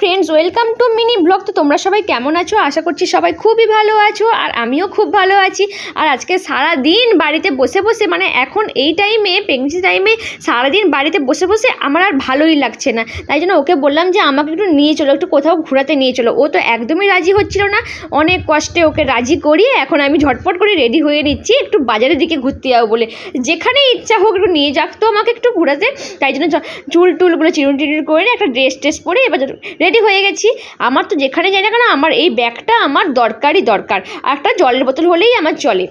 Friends welcome to mini blog তো তোমরা সবাই কেমন আছো? আশা করছি সবাই খুবই ভালো আছো, আর আমিও খুব ভালো আছি। আর আজকে সারা দিন বাড়িতে বসে বসে মানে এখন এই টাইমে প্রেগনেন্সি টাইমে সারাদিন বাড়িতে বসে বসে আমার আর ভালোই লাগছে না। তাই জন্য ওকে বললাম যে, আমাকে একটু নিয়ে চলো, একটু কোথাও ঘোরাতে নিয়ে চলো। ও তো একদমই রাজি হচ্ছিল না। অনেক কষ্টে ওকে রাজি করিয়ে এখন আমি ঝটপট করে রেডি হয়ে নিচ্ছি, একটু বাজারের দিকে ঘুরতে যাব বলে। যেখানে ইচ্ছা হোক একটু নিয়ে যাক তো আমাকে একটু ঘোরাতে। তাই জন্য চুল টুলগুলো চিরুন টিরুন করে একটা ড্রেস ট্রেস পরে এবার রেডি হয়ে গেছি। আমার তো যেখানে যাই না কেন, আমার এই ব্যাগটা আমার দরকারই দরকার। আর একটা জলের বোতল হলেই আমার চলে।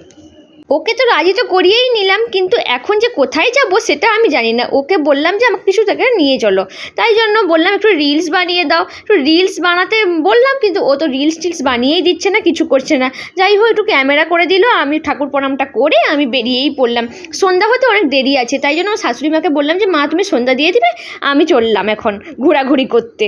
ওকে তো রাজি তো করিয়েই নিলাম, কিন্তু এখন যে কোথায় যাব সেটা আমি জানি না। ওকে বললাম যে আমাকে কিছু থেকে নিয়ে চলো। তাই জন্য বললাম, একটু রিলস বানিয়ে দাও। একটু রিলস বানাতে বললাম, কিন্তু ও তো রিলস টিলস বানিয়েই দিচ্ছে না, কিছু করছে না। যাই হোক, একটু ক্যামেরা করে দিল। আমি ঠাকুর প্রণামটা করে আমি বেরিয়েই পড়লাম। সন্ধ্যা হতে অনেক দেরি আছে, তাই জন্য আমার শাশুড়ি মাকে বললাম যে, মা, তুমি সন্ধ্যা দিয়ে দিবে, আমি চললাম এখন ঘোরাঘুরি করতে।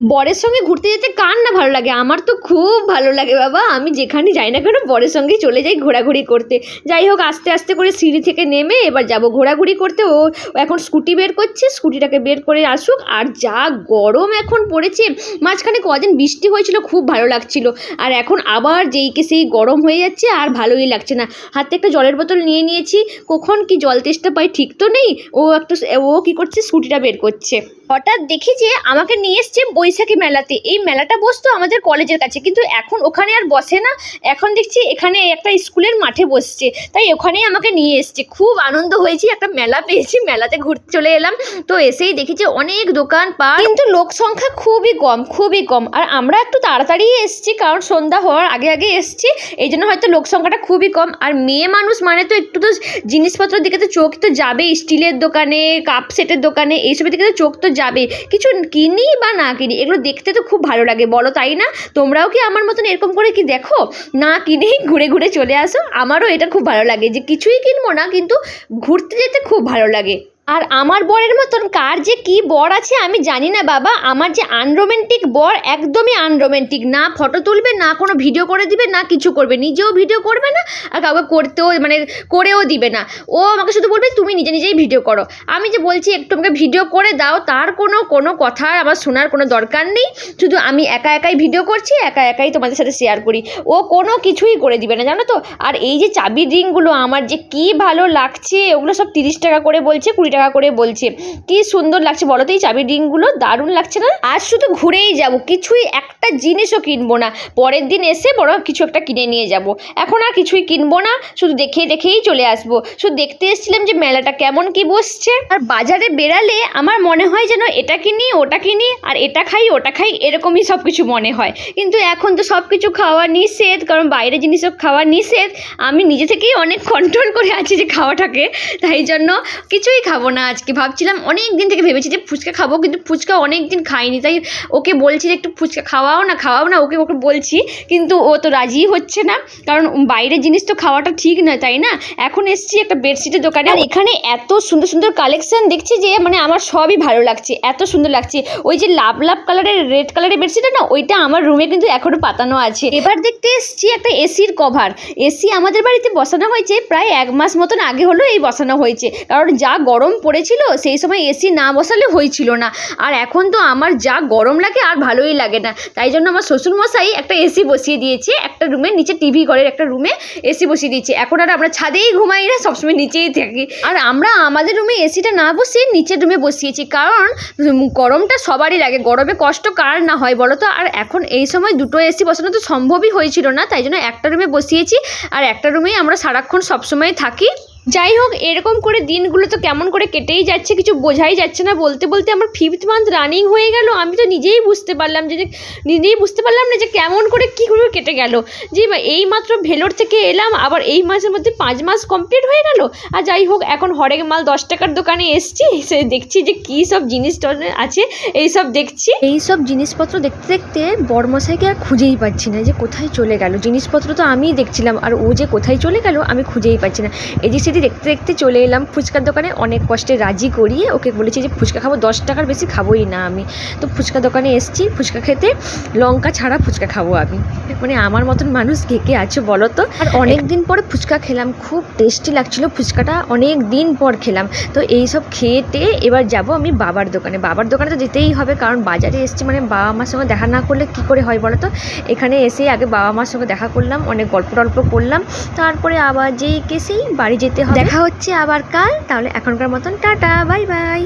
বরের সঙ্গে ঘুরতে যেতে কার না ভালো লাগে? আমার তো খুব ভালো লাগে বাবা। আমি যেখানে যাই না কেন বরের সঙ্গেই চলে যাই ঘোরাঘুরি করতে। যাই হোক, আস্তে আস্তে করে সিঁড়ি থেকে নেমে এবার যাব ঘোরাঘুরি করতে। ও এখন স্কুটি বের করছে, স্কুটিটাকে বের করে আসুক। আর যা গরম এখন পড়েছে, মাঝখানে কদিন বৃষ্টি হয়েছিল, খুব ভালো লাগছিল। আর এখন আবার যেইকে সেই গরম হয়ে যাচ্ছে, আর ভালোই লাগছে না। হাতে একটা জলের বোতল নিয়ে নিয়েছি। কখন কি জল তেষ্টা পাই ঠিক তো নেই। ও একটু, ও কি করছে, স্কুটিটা বের করছে। হঠাৎ দেখি যে আমাকে নিয়ে এসছে বৈশাখী মেলাতে। এই মেলাটা বসতো আমাদের কলেজের কাছে, কিন্তু এখন ওখানে আর বসে না। এখন দেখছি এখানে একটা স্কুলের মাঠে বসছে, তাই ওখানেই আমাকে নিয়ে এসছে। খুব আনন্দ হয়েছি, একটা মেলা পেয়েছি, মেলাতে ঘুরতে চলে এলাম। তো এসেই দেখি যে অনেক দোকান পা কিন্তু লোক সংখ্যা খুবই কম খুবই কম। আর আমরা একটু তাড়াতাড়ি এসেছি, কারণ সন্ধ্যা হওয়ার আগে আগে এসেছি, এই জন্য হয়তো লোক সংখ্যাটা খুবই কম। আর মেয়ে মানুষ মানে তো একটু তো জিনিসপত্রের দিকে তো চোখ তো যাবেই। স্টিলের দোকানে, কাপ সেটের দোকানে, এইসবের দিকে তো চোখ তো যাবে। কিছু কিনি বা না কিনি, এগুলো দেখতে তো খুব ভালো লাগে, বলো তাই না? তোমরাও কি আমার মতন এরকম করে কি দেখো? না কিনেই ঘুরে ঘুরে চলে আসো, আমারও এটা খুব ভালো লাগে যে কিছুই কিনবো না, কিন্তু ঘুরতে যেতে খুব ভালো লাগে। আর আমার বরের মতন কার যে কি বর আছে আমি জানি না বাবা। আমার যে আনরোমেন্টিক বর একদমই আনরোমেন্টিক না ফটো তুলবে, না কোনো ভিডিও করে দিবে, না কিছু করবে। নিজেও ভিডিও করবে না আর কাউকে করতেও মানে করেও দিবে না। ও আমাকে শুধু বলবে, তুমি নিজে নিজেই ভিডিও করো। আমি যে বলছি, একটু আমাকে ভিডিও করে দাও, তার কোনো কোনো কথা আমার শোনার কোনো দরকার নেই। শুধু আমি একা একাই ভিডিও করছি, একা একাই তোমাদের সাথে শেয়ার করি। ও কোনো কিছুই করে দিবে না, জানো তো? আর এই যে চাবি রিংগুলো আমার যে কি ভালো লাগছে, ওগুলো সব তিরিশ টাকা করে বলছে, কুড়ি টাকা করে বলছে, কি সুন্দর লাগছে বলো তো, এই চাবির রিংগুলো? দারুণ লাগছে না? আজ শুধু ঘুরেই যাব, কিছুই একটা জিনিসও কিনবো না। পরের দিন এসে বড় কিছু একটা কিনে নিয়ে যাব। এখন আর কিছুই কিনবো না, শুধু দেখে দেখেই চলে আসব। শুধু দেখতে এসেছিলাম যে মেলাটা কেমন কি বসছে। আর বাজারে বেরালে আমার মনে হয় যেন এটা কিনি, ওটা কিনি, আর এটা খাই, ওটা খাই, এরকমই সব কিছু মনে হয়। কিন্তু এখন তো সব কিছু খাওয়া নিষেধ, কারণ বাইরে জিনিসও খাওয়া নিষেধ। আমি নিজে থেকেই অনেক কন্ট্রোল করে আছি যে খাওয়াটাকে, তাই জন্য কিছুই খাব না আজকে। ভাবছিলাম অনেক দিন থেকে ভেবেছি যে ফুচকা খাব, কিন্তু ফুচকা অনেক দিন খাইনি। তাই ওকে বলছি যে একটু ফুচকা খাওয়াও না খাওয়াও না, ওকে ওকে বলছি, কিন্তু ও তো রাজিই হচ্ছে না। কারণ বাইরের জিনিস তো খাওয়াটা ঠিক নয় তাই না? এখন এসছি একটা বেডশিটের দোকানে, আর এখানে এত সুন্দর সুন্দর কালেকশন দেখছি যে মানে আমার সবই ভালো লাগছে, এত সুন্দর লাগছে। ওই যে লাভ লাভ কালারের রেড কালারের বেডশিটটা না, ওইটা আমার রুমে কিন্তু এখনও পাতানো আছে। এবার দেখতে এসছি একটা এসির কভার এসি আমাদের বাড়িতে বসানো হয়েছে প্রায় এক মাস মতন আগে হলো এই বসানো হয়েছে। কারণ যা গরম পড়েছিল, সেই সময় এসি না বসালে হয়েছিল না। আর এখন তো আমার যা গরম লাগে, আর ভালোই লাগে না। তাই জন্য আমার শ্বশুরমশাই একটা এসি বসিয়ে দিয়েছে, একটা রুমে, নিচে টিভি ঘরের একটা রুমে এসি বসিয়ে দিয়েছে। এখন আর আমরা ছাদেই ঘুমাই না, সবসময় নিচেই থাকি। আর আমরা আমাদের রুমে এসিটা না বসিয়ে নিচের রুমে বসিয়েছি। কারণ গরমটা সবারই লাগে। গরমে কষ্ট কার না হয় বলো তো? আর এখন এই সময় দুটো এসি বসানো তো সম্ভবই হয়েছিল না তাই জন্য একটা রুমে বসিয়েছি। আর একটা রুমেই আমরা সারাক্ষণ সবসময় থাকি। যাই হোক এরকম করে দিনগুলো তো কেমন করে কেটেই যাচ্ছে, কিছু বোঝাই যাচ্ছে না। বলতে বলতে আমার ফিফথ মান্থ রানিং হয়ে গেল। আমি তো নিজেই বুঝতে পারলাম যে, নিজেই বুঝতে পারলাম না যে কেমন করে কী করে কেটে গেল। যে এই মাত্র ভেলোর থেকে এলাম, আবার এই মাসের মধ্যে পাঁচ মাস কমপ্লিট হয়ে গেল। আর যাই হোক এখন হরেক মাল দশ টাকার দোকানে এসছি সে দেখছি যে কী সব জিনিস আছে, এই সব দেখছি। এই সব জিনিসপত্র দেখতে দেখতে বড়মশাইকে আর খুঁজেই পাচ্ছি না, যে কোথায় চলে গেল। জিনিসপত্র তো আমিই দেখছিলাম, আর ও যে কোথায় চলে গেল, আমি খুঁজেই পাচ্ছি না। সে সেটি দেখতে দেখতে চলে এলাম ফুচকার দোকানে। অনেক কষ্টে রাজি করিয়ে ওকে বলেছি যে, ফুচকা খাব, দশ টাকার বেশি খাবোই না আমি। তো ফুচকা দোকানে এসেছি, ফুচকা খেতে। লঙ্কা ছাড়া ফুচকা খাব আমি। মানে আমার মতন মানুষ কে কে আছো বলো তো? আর অনেক দিন পরে ফুচকা খেলাম, খুব টেস্টি লাগছিল ফুচকাটা অনেক দিন পর খেলাম। তো এই সব খেতে এবার যাব আমি বাবার দোকানে। বাবার দোকানে তো যেতেই হবে, কারণ বাজারে এসেছি মানে বাবা মার সঙ্গে দেখা না করলে কি করে হয় বলো তো? এখানে এসে আগে বাবা মার সঙ্গে দেখা করলাম, অনেক গল্প টল্প করলাম। তারপরে আবার যেই কেসেই বাড়ি যেতে হবে দেখা হচ্ছে আবার কাল তাহলে এখনকার মতন টাটা বাই বাই।